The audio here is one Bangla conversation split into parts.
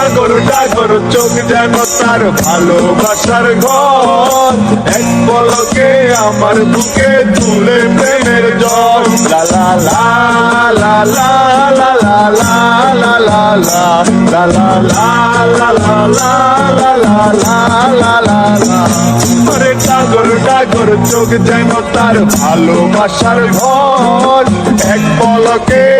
ডাগর ডাগর চোখ যেন তার ভালোবাসার ঘর এক পলকে আমার বুকে তুলে প্রেমের জল লা লা লা লা লা লা লা লা লা লা লা লা লা লা লা লা চোখ যেন তার ভালোবাসার ঘর এক পলকে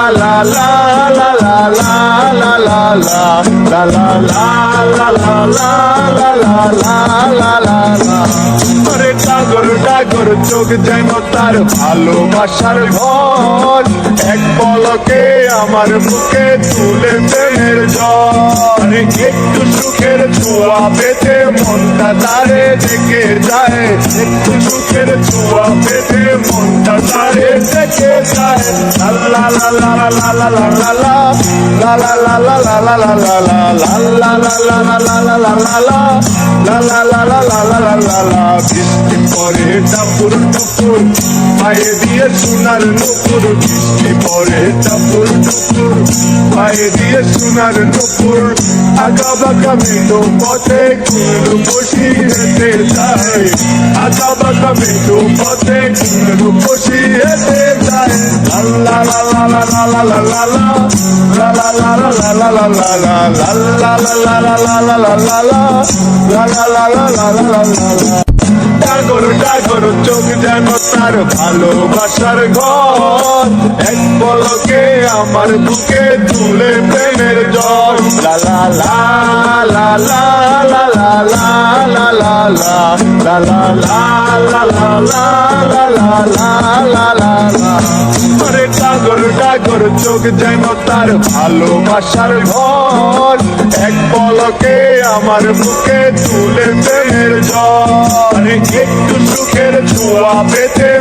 লা লা লা লা লা লা লা লা লা লা লা লা লা লা লা আরে ডাগর চোখ যেন তার ভালোবাসার ঘর এক পলকে আমার বুকে তুলে প্রেমের জ্বর একটু সুখের ছোঁয়া পেতে মনটা তারে থেকে যায় একটু সুখের ছোঁয়া পেতে মনটা তারে থেকে যায় লা লা লা লা লা লা লা লা লা লা লা বৃষ্টি পরে টাপুর টুপুর পায়ে দিয়ে সোনার নুপুর বৃষ্টি পরে টাপুর টুপুর পায়ে দিয়ে সোনার নুপুর আগা বাঁকা মেঘো পথে কুলু বসি হেঁটে যায় আগা বাঁকা মেঘো পথে কুলু বসি হেঁটে যায় লা লা লা লা লা লা লা লা লা লা লা লা লা লা লা লা লা লা লা লা লা লা লা লা ডাগর ডাগর চোখ যেন তার ভালোবাসার ঘর। এক পলকে আমার বুকে তুলে প্রেমের জল। লা লা লা লা। আরে টাগর টাগর চোখ যেন তার ভালোবাসার ঘর। এক পলকে আমার মুখে তুলে প্রেমের ঝড় একটু সুখের ছোঁয়া পেতে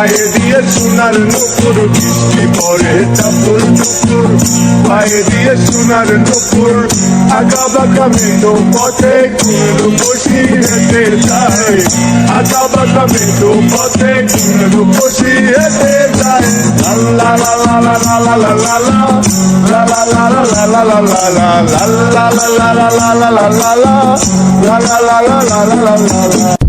পায়ে দিয়ে সোনার নুপুর বৃষ্টি পরে টাপুর নুপুর পায়ে দিয়ে সোনার নুপুর আঁকা বাঁকা মেনো পথে কুমড়ো বসি হেঁটে যায় আঁকা বাঁকা মেনো পথে কুমড়ো বসি হেঁটে যায় লা লা লা লা লা লা লা লা লা লা লা লা লা লা লা